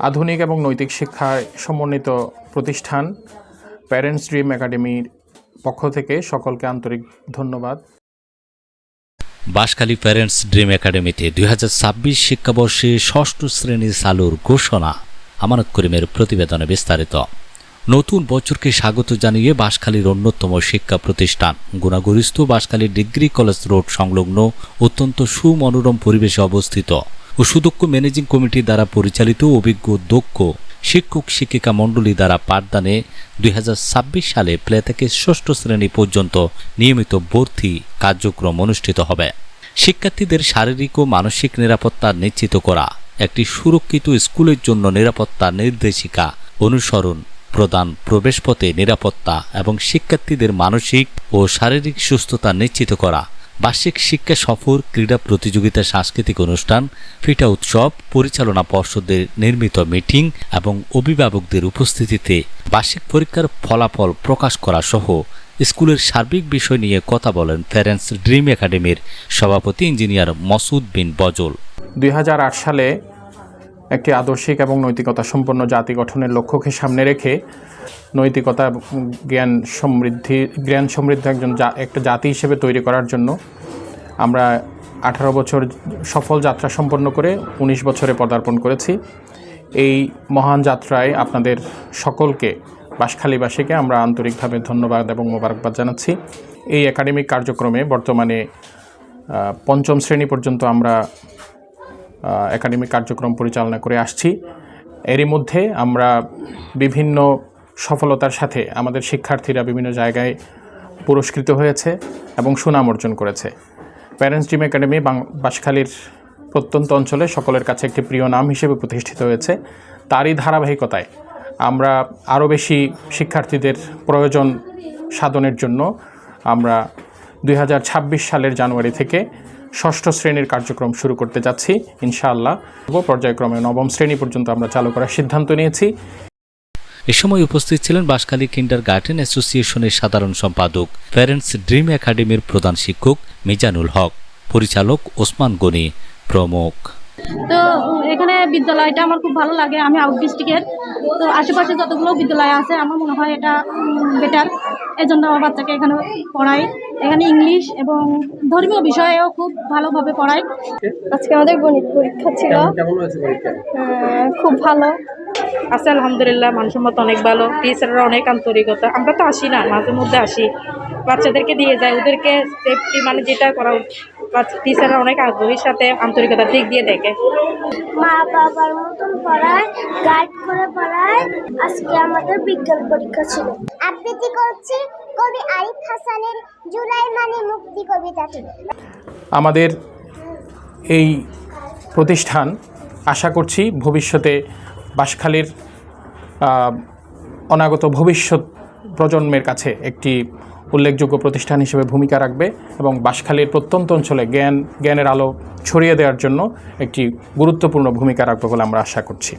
আধুনিক এবং নৈতিক শিক্ষায় সমন্বিত প্রতিষ্ঠান প্যারেন্টস ড্রিম একাডেমির পক্ষ থেকে সকলকে আন্তরিক ধন্যবাদ। বাঁশখালী প্যারেন্টস ড্রিম একাডেমিতে দু হাজার ছাব্বিশ শিক্ষাবর্ষে ষষ্ঠ শ্রেণি চালুর ঘোষণা, আমানত করিমের প্রতিবেদনে বিস্তারিত। নতুন বছরকে স্বাগত জানিয়ে বাঁশখালীর অন্যতম শিক্ষা প্রতিষ্ঠান, গুণাগরিষ্ঠ বাঁশখালী ডিগ্রি কলেজ রোড সংলগ্ন অত্যন্ত সুমনোরম পরিবেশে অবস্থিত। ও সুদক্ষ ম্যানেজিং কমিটি দ্বারা পরিচালিত অভিজ্ঞ দক্ষ শিক্ষক শিক্ষিকা মণ্ডলী দ্বারা পাঠদানে দু হাজার ছাব্বিশ সালে প্লে থেকে ষষ্ঠ শ্রেণি পর্যন্ত নিয়মিত ভর্তি কার্যক্রম অনুষ্ঠিত হবে। শিক্ষার্থীদের শারীরিক ও মানসিক নিরাপত্তা নিশ্চিত করা, একটি সুরক্ষিত স্কুলের জন্য নিরাপত্তা নির্দেশিকা অনুসরণ প্রদান প্রবেশপথে নিরাপত্তা এবং শিক্ষার্থীদের মানসিক ও শারীরিক সুস্থতা নিশ্চিত করা। বার্ষিক শিক্ষা সফর, ক্রীড়া প্রতিযোগিতা, সাংস্কৃতিক অনুষ্ঠান, ফিটা উৎসব, পরিচালনা পর্ষদের নির্মিত মিটিং এবং অভিভাবকদের উপস্থিতিতে বার্ষিক পরীক্ষার ফলাফল প্রকাশ করা সহ স্কুলের সার্বিক বিষয় নিয়ে কথা বলেন প্যারেন্টস ড্রিম একাডেমির সভাপতি ইঞ্জিনিয়ার মসুদ বিন বজল। দুই হাজার আট সালে একটি আদর্শিক এবং নৈতিকতা সম্পন্ন জাতি গঠনের লক্ষ্যকে সামনে রেখে নৈতিকতা জ্ঞান সমৃদ্ধি, জ্ঞান সমৃদ্ধ একজন একটা জাতি হিসেবে তৈরি করার জন্য আমরা আঠারো বছর সফল যাত্রা সম্পন্ন করে ১৯ বছরে পদার্পণ করেছি। এই মহান যাত্রায় আপনাদের সকলকে বাসখালীবাসীকে আমরা আন্তরিকভাবে ধন্যবাদ এবং মোবারকবাদ জানাচ্ছি। এই একাডেমিক কার্যক্রমে বর্তমানে পঞ্চম শ্রেণি পর্যন্ত আমরা একাডেমিক কার্যক্রম পরিচালনা করে আসছি। এরই মধ্যে আমরা বিভিন্ন সফলতার সাথে আমাদের শিক্ষার্থীরা বিভিন্ন জায়গায় পুরস্কৃত হয়েছে এবং সুনাম অর্জন করেছে। প্যারেন্টস ড্রিম একাডেমি বাঁশখালীর প্রত্যন্ত অঞ্চলে সকলের কাছে একটি প্রিয় নাম হিসেবে প্রতিষ্ঠিত হয়েছে। তারই ধারাবাহিকতায় আমরা আরও বেশি শিক্ষার্থীদের প্রয়োজন সাধনের জন্য আমরা দু হাজার ছাব্বিশ সালের জানুয়ারি থেকে ষষ্ঠ শ্রেণির কার্যক্রম শুরু করতে যাচ্ছি ইনশাআল্লাহ। পর্যায়ক্রমে নবম শ্রেণি পর্যন্ত আমরা চালু করার সিদ্ধান্ত নিয়েছি। এ সময় উপস্থিত ছিলেন বাঁশখালী কিন্ডার গার্ডেন অ্যাসোসিয়েশনের সাধারণ সম্পাদক প্যারেন্টস ড্রিম একাডেমির প্রধান শিক্ষক মিজানুল হক পরিচালক ওসমান গনি প্রমুখ। তো এখানে বিদ্যালয়টা আমার খুব ভালো লাগে আমি আউট ডিস্ট্রিক্টের তো আশেপাশে যতগুলো বিদ্যালয় আছে আমার মনে হয় এটা বেটার এই জন্য আমার বাচ্চাকে এখানে পড়াই। এখানে ইংলিশ এবং ধর্মীয় বিষয়েও খুব ভালোভাবে পড়াই আজকে আমাদের গণিত পরীক্ষা ছিল। খুব ভালো। আছে আলহামদুলিল্লাহ মানসম্মত অনেক ভালো। টিচাররা অনেক আন্তরিকতা। আমরা তো আসি না মাঝে মধ্যে আসি। বাচ্চাদেরকে দিয়ে যায় ওদেরকে সেফটি মানে যেটা করা টিচাররা অনেক আগ্রহীর সাথে আন্তরিকতার দিক দিয়ে দেখে। মা বাবার মতন পড়ায় গাইড করে পড়ায়। আজকে আমাদের বিজ্ঞান পরীক্ষা ছিল। আবৃত্তি করছি কবি আরিফ হাসানের জুলাই মানে মুক্তি কবিতাটি। আমাদের এই প্রতিষ্ঠান আশা করছি ভবিষ্যতে বাঁশখালীর অনাগত ভবিষ্যৎ প্রজন্মের কাছে একটি উল্লেখযোগ্য প্রতিষ্ঠান হিসেবে ভূমিকা রাখবে এবং বাঁশখালীর প্রত্যন্ত অঞ্চলে জ্ঞান, জ্ঞানের আলো ছড়িয়ে দেওয়ার জন্য একটি গুরুত্বপূর্ণ ভূমিকা রাখবে বলে আমরা আশা করছি।